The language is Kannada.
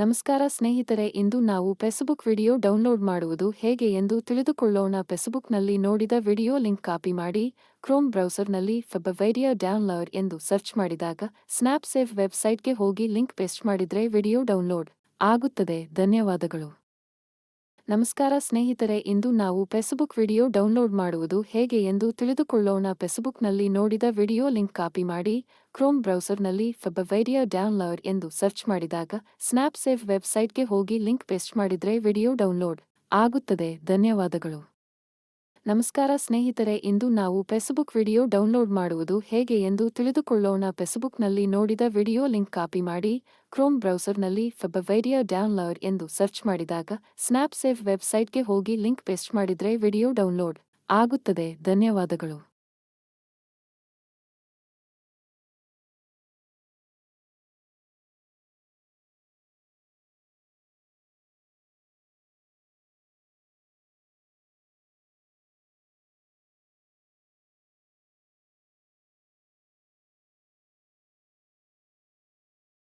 ನಮಸ್ಕಾರ ಸ್ನೇಹಿತರೆ, ಇಂದು ನಾವು ಫೇಸ್ಬುಕ್ ವಿಡಿಯೋ ಡೌನ್ಲೋಡ್ ಮಾಡುವುದು ಹೇಗೆ ಎಂದು ತಿಳಿದುಕೊಳ್ಳೋಣ. ಫೆಸ್ಬುಕ್ನಲ್ಲಿ ನೋಡಿದ ವಿಡಿಯೋ ಲಿಂಕ್ ಕಾಪಿ ಮಾಡಿ, ಕ್ರೋಮ್ ಬ್ರೌಸರ್ನಲ್ಲಿ ಫೆಬವೈಡಿಯಾ ಡೌನ್ಲೋಡ್ ಎಂದು ಸರ್ಚ್ ಮಾಡಿದಾಗ ಸ್ನ್ಯಾಪ್ ಸೇವ್ ವೆಬ್ಸೈಟ್ಗೆ ಹೋಗಿ ಲಿಂಕ್ ಪೇಸ್ಟ್ ಮಾಡಿದರೆ ವಿಡಿಯೋ ಡೌನ್ಲೋಡ್ ಆಗುತ್ತದೆ. ಧನ್ಯವಾದಗಳು. ನಮಸ್ಕಾರ ಸ್ನೇಹಿತರೆ, ಇಂದು ನಾವು ಫೇಸ್ಬುಕ್ ವಿಡಿಯೋ ಡೌನ್ಲೋಡ್ ಮಾಡುವುದು ಹೇಗೆ ಎಂದು ತಿಳಿದುಕೊಳ್ಳೋಣ. ಫೆಸ್ಬುಕ್ನಲ್ಲಿ ನೋಡಿದ ವಿಡಿಯೋ ಲಿಂಕ್ ಕಾಪಿ ಮಾಡಿ, ಕ್ರೋಮ್ ಬ್ರೌಸರ್ನಲ್ಲಿ ಫೆಬವೈಡಿಯಾ ಡೌನ್ಲೋಡ್ ಎಂದು ಸರ್ಚ್ ಮಾಡಿದಾಗ ಸ್ನ್ಯಾಪ್ ಸೇವ್ ವೆಬ್ಸೈಟ್ಗೆ ಹೋಗಿ ಲಿಂಕ್ ಪೇಸ್ಟ್ ಮಾಡಿದರೆ ವಿಡಿಯೋ ಡೌನ್ಲೋಡ್ ಆಗುತ್ತದೆ. ಧನ್ಯವಾದಗಳು. ನಮಸ್ಕಾರ ಸ್ನೇಹಿತರೆ, ಇಂದು ನಾವು ಫೇಸ್ಬುಕ್ ವಿಡಿಯೋ ಡೌನ್ಲೋಡ್ ಮಾಡುವುದು ಹೇಗೆ ಎಂದು ತಿಳಿದುಕೊಳ್ಳೋಣ. ಫೆಸ್ಬುಕ್ನಲ್ಲಿ ನೋಡಿದ ವಿಡಿಯೋ ಲಿಂಕ್ ಕಾಪಿ ಮಾಡಿ, ಕ್ರೋಮ್ ಬ್ರೌಸರ್ನಲ್ಲಿ ಫೆಬವೈಡಿಯಾ ಡೌನ್ಲೋಡ್ ಎಂದು ಸರ್ಚ್ ಮಾಡಿದಾಗ ಸ್ನ್ಯಾಪ್ ಸೇವ್ ವೆಬ್ಸೈಟ್ಗೆ ಹೋಗಿ ಲಿಂಕ್ ಪೇಸ್ಟ್ ಮಾಡಿದರೆ ವಿಡಿಯೋ ಡೌನ್ಲೋಡ್ ಆಗುತ್ತದೆ. ಧನ್ಯವಾದಗಳು.